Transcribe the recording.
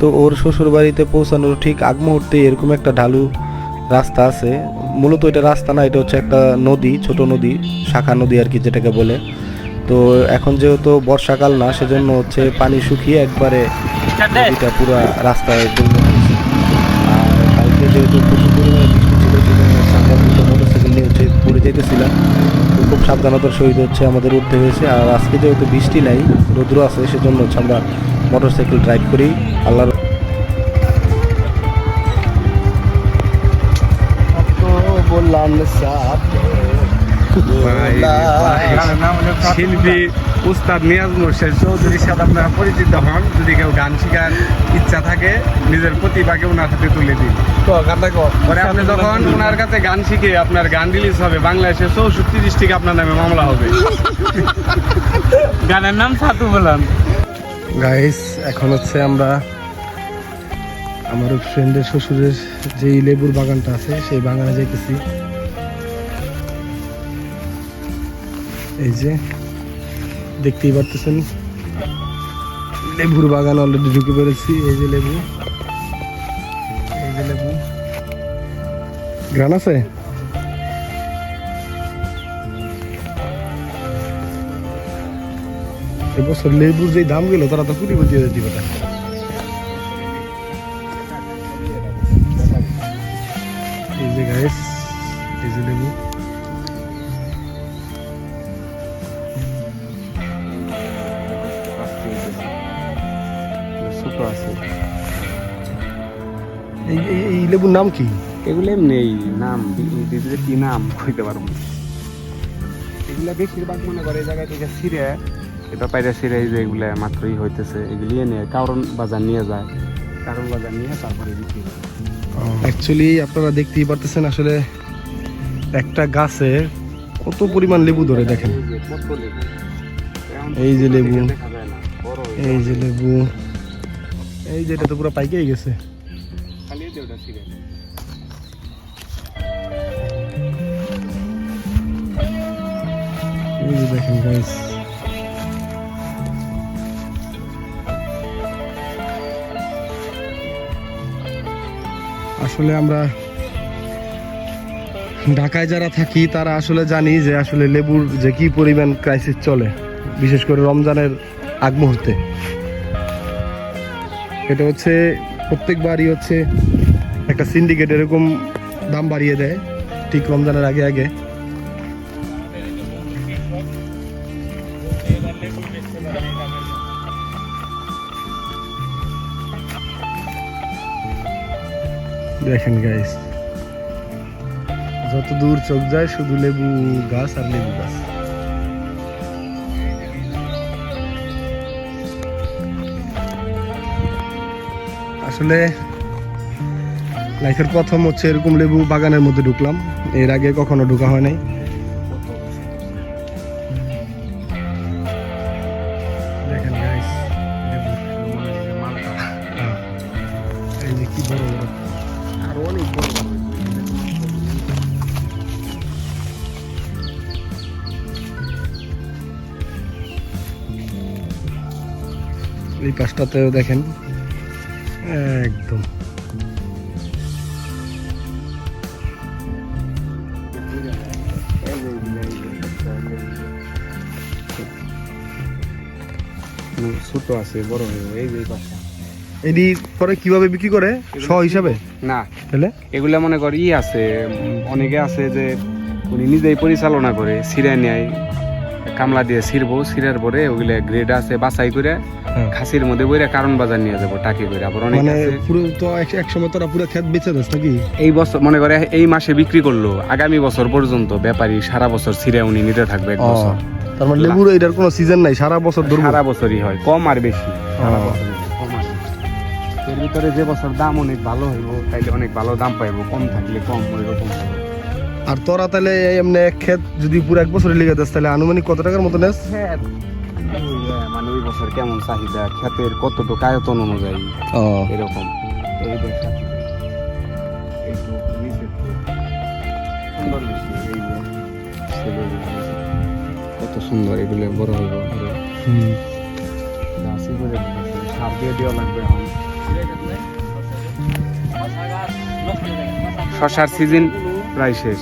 তো ওর শ্বশুর বাড়িতে পৌঁছানোর ঠিক আগ মুহূর্তে এরকম একটা ঢালু রাস্তা আছে। মূলত এটা রাস্তা না, এটা হচ্ছে একটা নদী, ছোট নদী, শাখা নদী আর কি যেটাকে বলে। তো এখন যেহেতু বর্ষাকাল না, সেজন্য হচ্ছে পানি শুকিয়ে একবারে নদীটা পুরো রাস্তায় আর কালকে যেহেতু প্রচুর পরিমাণে বৃষ্টি হচ্ছে পড়ে যেতেছিলাম। তো খুব সাবধানতার সহিত হচ্ছে আমাদের উঠতে হয়েছে। আর আজকে যেহেতু বৃষ্টি নাই, রৌদ্র আছে, সেজন্য হচ্ছে আমরা মোটরসাইকেল ড্রাইভ করি। আল্লাহর বললাম শিল্পী উস্তাদ নিয়াজ মোর্শেদ চৌধুরীর সাথে আপনারা পরিচিত হন। যদি কেউ গান শেখার ইচ্ছা থাকে নিজের প্রতিভাকে ওনার হাতে তুলে দিন। পরে আপনি যখন ওনার কাছে গান শিখে আপনার গান রিলিজ হবে বাংলাদেশে চৌষট্টি ডিস্ট্রিক্ট আপনার নামে মামলা হবে। গানের নাম সাতু বলান গাইস এখন হচ্ছে আমরা আমার ফ্রেন্ডের শ্বশুরের যে লেবুর বাগানটা আছে, সেই বাগানে যাইতেছি। এই যে, দেখতেই পারতেছেন, লেবুর বাগান অলরেডি ঢুকে পড়েছি, এই যে লেবু, এই যে লেবু। গ্রান আছে? এবছর লেবুর যে দাম গেল, তারা তো কুড়ি দিয়ে দিবে এই যে গাইস এই যে লেবু। এই লেবুর নাম কি? এগুলো নেই নাম কি নাম কইতে পারব। এগুলা বেশিরভাগ মনে করে এই জায়গায় থেকে ছিঁড়ে এটা পাইরা এই যে এগুলা মাত্রই হইতেছে। এগুলি নিয়ে কারণ বাজার নিয়ে যায়। কারণ বাজার নিয়ে তারপরে বিক্রি করে অ্যাকচুয়ালি আপনারা দেখতেই পারতেছেন আসলে একটা গাছে কত পরিমাণ লেবু ধরে দেখেন। এই যে লেবু। এই যে লেবু। এই যে এটা তো পুরো পাইকেই গেছে। এই যে দেখেন গাইস আসলে আমরা ঢাকায় যারা থাকি, তারা আসলে জানি যে আসলে লেবুর যে কি পরিমাণ ক্রাইসিস চলে, বিশেষ করে রমজানের আগ মুহূর্তে। এটা হচ্ছে, প্রত্যেকবারই হচ্ছে একটা সিন্ডিকেট এরকম দাম বাড়িয়ে দেয়, ঠিক রমজানের আগে আগে। দেখেন গাইস যত দূর চোখ যায় শুধু লেবু গাছ আর লেবু গাছ। আসলে লাইফের প্রথম হচ্ছে এরকম লেবু বাগানের মধ্যে ঢুকলাম। এর আগে কখনো ঢুকা হয় নাই। এই পাশটাতেও দেখেন। একদম। ছোট আছে বড় হয়ে এই যে পাশটা। এটি পরে কীভাবে বিক্রি করে? শ হিসাবে? না। তাহলে? এগুলা মনে কর ই আছে অনেকে আছে যে উনি নিজেই পরিচালনা করে সিরে নেয় কামলা দিয়ে ছিড়বো ছিঁড়ার পরে ওগুলা গ্রেড আছে বাছাই করে হ্যাঁ। খাসির মধ্যে বইরা কারণ বাজার নিয়ে যাব টাকি করে। আবার অনেক মানে পুরো তো এক সময় তোরা পুরো খেত বেচে দিস নাকি? এই বছর মনে করে এই মাসে বিক্রি করল আগামী বছর পর্যন্ত ব্যাপারী সারা বছর ছিঁড়ে উনি নিতে থাকবে এক বছর। তার মানে লেবুর এটার কোনো সিজন নাই সারা বছর সারা বছরই হয় কম আর বেশি সারা ও। এর ভিতরে যে বছর দাম অনেক ভালো হইব তাইলে অনেক ভালো দাম পাইবো কম থাকলে কম ওই রকম আর তোরা তাহলে এমনি এক ক্ষেত যদি পুরো এক বছর লেগে দেস তাহলে আনুমানিক কত টাকার মতো নেস? ওই, আহ, মানে ওই বছর কেমন চাহিদা ক্ষেতের কতটুকু আয়তন অনুযায়ী এরকম। এই দেখ। কত সুন্দর এগুলো বড় হইব। হুম। দিয়ে দেওয়া লাগবে এখন। শশার সিজন প্রায় শেষ।